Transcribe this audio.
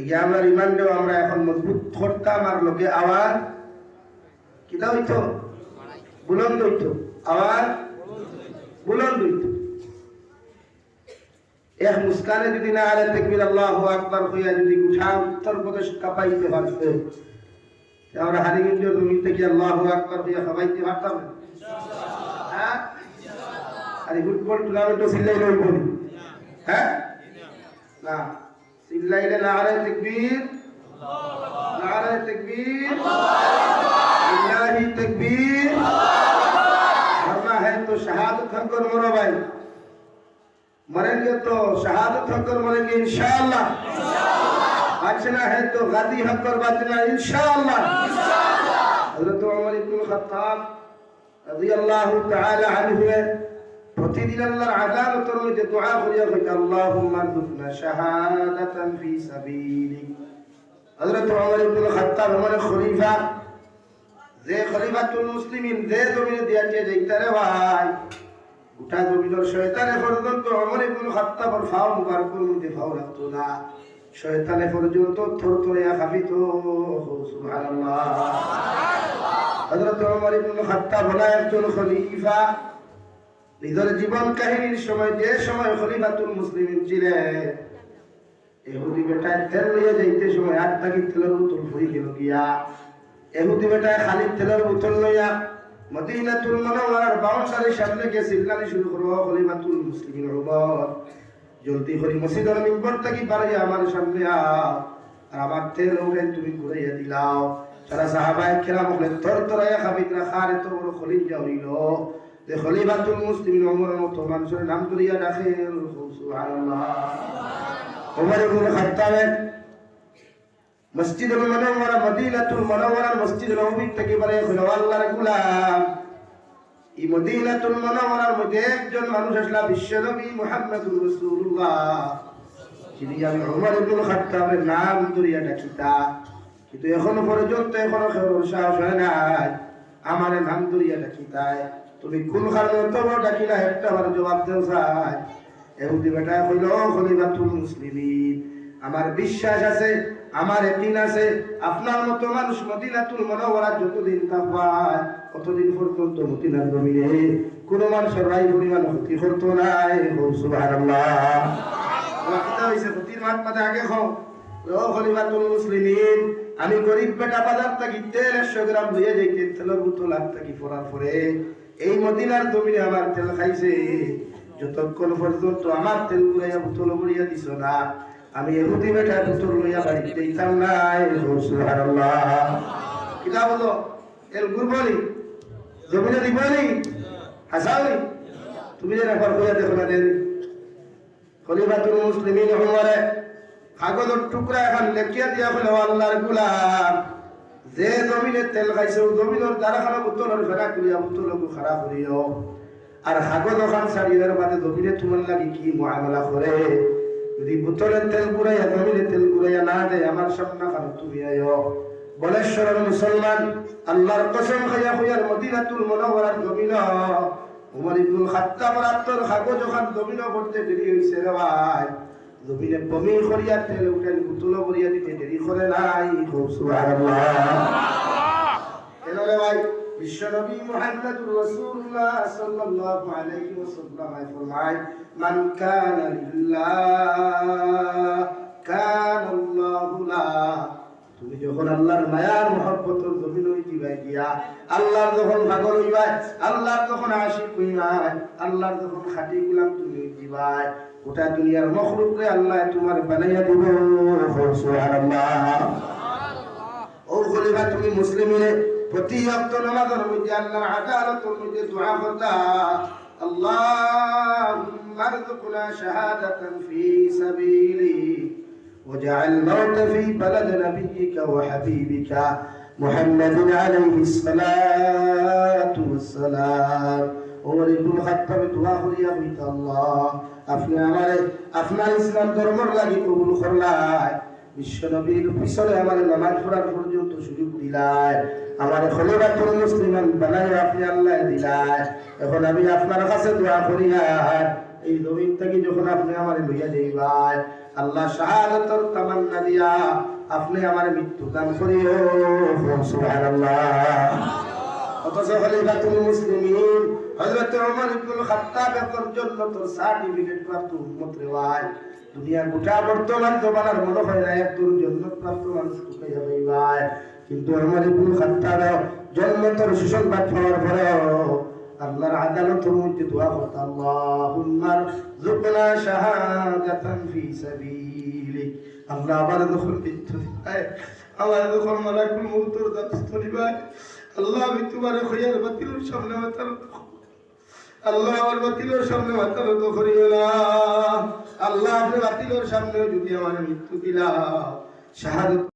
এই আমরা রিমান্ডেও আমরা এখন মজবুত করতাম আর লোকে আওয়াজ। কিতা হইতো? বুলন্দ হইতো। আওয়াজ? বুলন্দ হইতো। এক মুস্কানে যদি না আলে তেকবির আল্লাহ আকবার হইয়া যদি গুঠা উত্তর প্রদেশ কাঁপাইতে পারছে আমরা হারিগঞ্জের জমি থেকে আল্লাহ আকবার হইয়া খাবাইতে পারতাম? হ্যাঁ? আর ফুটবল টুর্নামেন্টও সিল্লাইলে হ্যাঁ? না। সিল্লাইলে না আলে তেকবির নারে तकबीर इलाही तकबीर मरना है तो शहादत हमको मरो भाई मरेंगे तो शहादत हमको मरेंगे इंशाअल्लाह बचना है तो गादी हमको बचना इंशाअल्लाह हजरत उमर इब्न खत्ताब রাদিয়াল্লাহু তাআলা আনহু প্রতিদিন আল্লাহর আদালতের মধ্যে দোয়া করিয়া কইতা আল্লাহুম্মা রযুকনা শাহাদাতান ফি সাবিলিক। হযরত ওমর ইবনে খাত্তাব আমার খলিফা, যে খলিফাতুল মুসলিমিন, যে জমিনে দিয়াছে যাইতারে ভাই, গোটা জমিনের শয়তানে পর্যন্ত ওমর ইবনে খাত্তাবর ফাও মুবারকুর মধ্যে ফাও রাখতো না। শয়তানে পর্যন্ত থর থরে কাঁপিত সুবহানাল্লাহ। হযরত ওমর ইবনে খাত্তাব হলো একজন খলিফা। নিজের জীবন কাহিনীর সময়, যে সময় খলিফাতুল মুসলিমিন ছিলেন, এহুদি বেটায় তেল লইয়া যাইতে সময় আট টাকি তেলের বোতল ভরি গেল গিয়া। এহুদি বেটায় খালি তেলের বোতল লইয়া মদিনাতুল মুনাওয়ারার বাউন্ডারির সামনে গিয়ে সিল্লানি শুরু করো খলিফাতুল মুসলিমিন উমর, জলদি করে মসজিদের মিম্বর থেকে বাড়াইয়া আমার সামনে আও। আর আমার তেল উঠে তুমি ঘুরাইয়া দিলাও। সারা সাহাবায়ে কেরাম হলে তর তরাইয়া খাবিতরা খারে তো বড় খলিফা হইল। খলিফাতুল মুসলিমিন উমরের মতো মানুষের নাম করিয়া রাখে সুবহানাল্লাহ। উমর ইবনে খাত্তাবের মসজিদুল মুনাওয়ারা, মদিনাতুল মুনাওয়ারার মসজিদ নববী থেকে বলে হলো আল্লাহর গোলাম। এই মদিনাতুল মুনাওয়ারার মধ্যে একজন মানুষ আসলা, বিশ্ব নবী মুহাম্মদুর রাসূলুল্লাহ। যিনি আমি নাম ধরিয়া ডাকিতা। কিন্তু এখনও পর্যন্ত এখনও খেরোর সাহস হয় নাই। আমার নাম ধরিয়া ডাকিতায়। তুমি কোন কারণে তব ডাকিলা? একটা বার জবাব দেও চাই এহুদি বেটা হইল খলিফাতুল মুসলিমিন। আমার বিশ্বাস আছে, আমার একদিন আছে, আপনার মতো মানুষ মদিনাতুল মনোবরা যতদিন থাকবায় কতদিন পর্যন্ত মদিনার জমিনে কোনো মানুষের রাই পরিমাণ ক্ষতি করতো নাই। আগে খলিফাতুল মুসলিমিন, আমি গরিব বেটা বাজার থাকি তেল একশো গ্রাম লইয়া যাইতে, তেলের বোতল হাত থাকি পড়ার পরে। এই মদিনার জমিনে আমার তেল খাইছে। যতক্ষণ পর্যন্ত আমার তেল গুড়াইয়া বোতল গুড়িয়া দিছ না, আমি এহুদি বেটা বোতল লইয়া বাড়িতে দিতাম নাই। কিতা বলো? এর গুরবনি জমিনে দিবনি? হাসাওনি তুমি যেন একবার কইয়া দেখো না দেরি খলিফাতুল মুসলিমিন উমরে কাগজের টুকরা এখন লেখিয়া দিয়া হলো আল্লাহর গোলাম। যে জমিনে তেল খাইছে জমিনের দ্বারা খানা বোতলের ফেরা করিয়া বোতলকে খারাপ করিও আর কাগজ ওখান ছাড়িয়ে বাদে জমিনে তোমার লাগি কি মহামেলা করে যদি বোতলের তেল গুড়াইয়া জমিনে তেল গুড়াইয়া না দেয় আমার সামনা খান তুমি আয়ো বলেশ্বরের মুসলমান আল্লাহর কসম খাইয়া হইয়ার মদিনাতুল মুনাওয়ারার জমিন। উমর ইবনুল খাত্তাব রাত্তর কাগজ ওখান জমিন করতে দেরি হইছে রে ভাই। জমিনে বমি করিয়া তেল উঠেন গুতুল করিয়া দিতে দেরি করে নাই, খুব সুবহানাল্লাহ। ভাই, বিশ্বনবী মুহাম্মদুর রাসূলুল্লাহ সাল্লাল্লাহু আলাইহি ওয়াসাল্লাম ফরমায়, মান কানা লিল্লাহ। যখন আল্লাহর মায়ার মহব্বতের জমিন হইতিবাই গিয়া, আল্লাহর যখন ভাগল হইবাই আল্লাহর যখন আশিক হইবাই আল্লাহর যখন খাটি গুলাম তুমি হইতিবাই গোটা দুনিয়ার মখলুককে আল্লাহ তোমার বানাইয়া দিব। সুবহানাল্লাহ। ও খলিফা, তুমি প্রতি নামাজের মধ্যে আল্লাহর আদালতের মধ্যে দোয়া করতা واجعل الموت في بلد نبيك وحبيبك محمد عليه الصلاة والسلام ওমর ইবনুল খাত্তাব দোয়া করিয়া হইতা আল্লাহ আপনি আমারে আপনার ইসলাম ধর্মর লাগি কবুল করলাই বিশ্ব নবীর পিছনে আমার নামাজ পড়ার পর্যন্ত সুযোগ দিলাই আমার খলিফাতুল মুসলিমান বানাই আপনি আল্লাহ দিলাই এখন আমি আপনার কাছে দোয়া করিয়া এই জমিন থেকে যখন আপনি আমার লইয়া যাইবাই, আল্লাহ শাহাদতর তামান্না দিয়া আপনি আমার মৃত্যু দান করিও অথচ খলিফাতুল সার্টিফিকেট দুনিয়ার গোটা বর্তমান মনে হয় ভাই? কিন্তু আল্লাহ মৃত্যু দিবাই আমার বাতিলের সামনে আল্লাহ আমার বাতিলের সামনে মাতার তো করিও না আল্লাহ আপনি বাতিলের সামনে যদি আমার মৃত্যু দিলা, শাহাদত